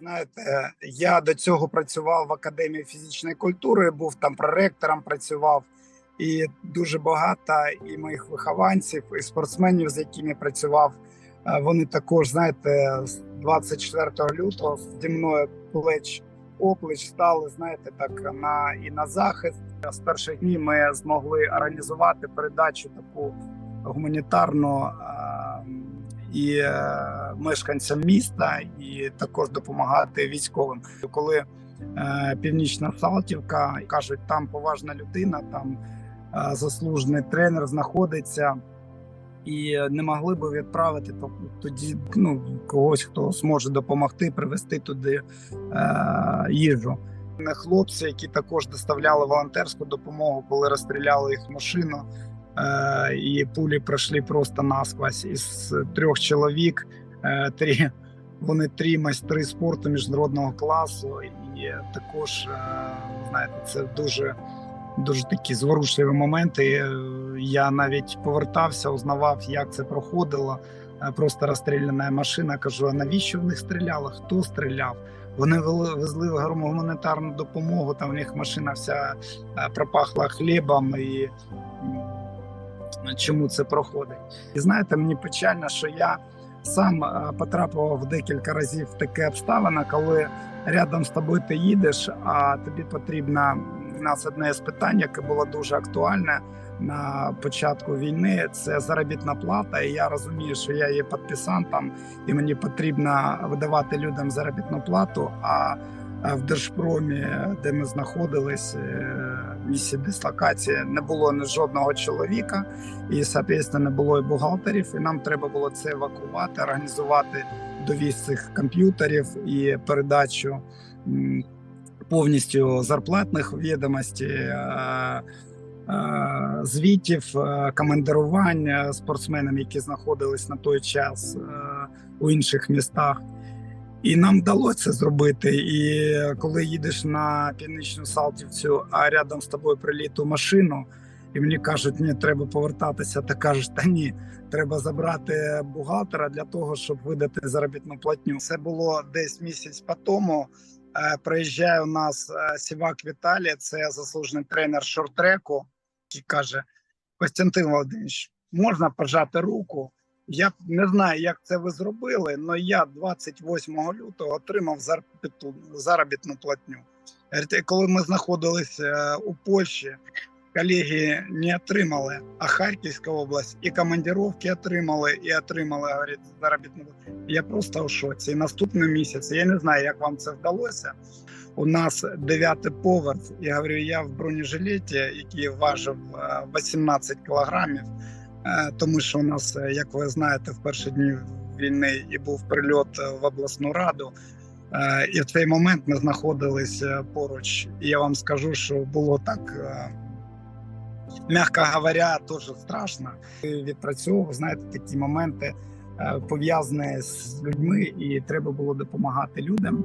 Знаєте, я до цього працював в академії фізичної культури, був там проректором, працював, і дуже багато і моїх вихованців, і спортсменів, з якими працював. е, Вони також, знаєте, з 24 лютого зі мною плеч оплеч стали, знаєте, так на і на захист. З перших днів ми змогли організувати передачу таку гуманітарну е, і е, мешканцям міста, і також допомагати військовим. Коли е, північна Салтівка кажуть, там поважна людина, там е, заслужений тренер знаходиться. І не могли би відправити тоді ну, когось, хто зможе допомогти привезти туди е, їжу. Хлопці, які також доставляли волонтерську допомогу, коли розстріляли їх машину, е, і пулі пройшли просто насквозь. Із трьох чоловік е, три вони три майстри спорту міжнародного класу, і також е, знаєте, це дуже дуже такі зворушливі моменти. Я навіть повертався, узнавав, як це проходило. Просто розстріляна машина. Кажу: а навіщо в них стріляли? Хто стріляв? Вони везли гуманітарну допомогу. Там в них машина вся пропахла хлібом і чому це проходить. І знаєте, мені печально, що я сам е, потрапив декілька разів в таке обставина, коли рядом з тобою ти їдеш, а тобі потрібно у нас одне з питань, яке було дуже актуальне на початку війни. Це заробітна плата. І я розумію, що я є підписантом, і мені потрібно видавати людям заробітну плату. А в Держпромі, де ми знаходились, е, в місці дислокації, не було жодного чоловіка, і соответственно, не було і бухгалтерів. І нам треба було це евакувати, організувати довіз цих комп'ютерів і передачу повністю зарплатних відомостей. е, е, Звітів, е, командирувань е, спортсменам, які знаходились на той час е, у інших містах, і нам вдалося зробити. І коли їдеш на північну Салтівцю, а рядом з тобою приліту машину, і мені кажуть, ні, треба повертатися. Ти кажеш, та ні, треба забрати бухгалтера для того, щоб видати заробітну платню. Це було десь місяць по тому. Е, Приїжджає у нас е, Сівак Віталій, це заслужений тренер шорт-треку, який каже: Костянтин Володимирович, можна пожати руку? Я не знаю, як це ви зробили, але я 28 лютого отримав заробітну, платню. Коли ми знаходилися е, у Польщі, колеги не отримали, а Харківська область і командировки отримали, і отримали говорить, заробітну. Я просто у шоці. І наступний місяць я не знаю, як вам це вдалося. У нас дев'ятий поверх. Я говорю, я в бронежилеті, який важив е, 18 кілограмів. Е, тому що у нас, е, як ви знаєте, в перші дні війни і був прильот е, в обласну раду. І в цей момент ми знаходилися поруч. І я вам скажу, що було так, м'яко говоря, дуже страшно. Відпрацьовував, знаєте, такі моменти пов'язані з людьми, і треба було допомагати людям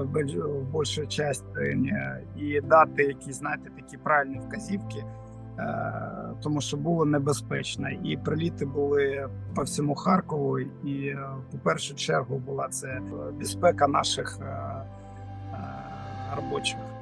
в більшій частині і дати якісь, знаєте, такі правильні вказівки. Е, тому що було небезпечно, і приліти були по всьому Харкову. І е, по першу чергу була це безпека наших е, е, робочих.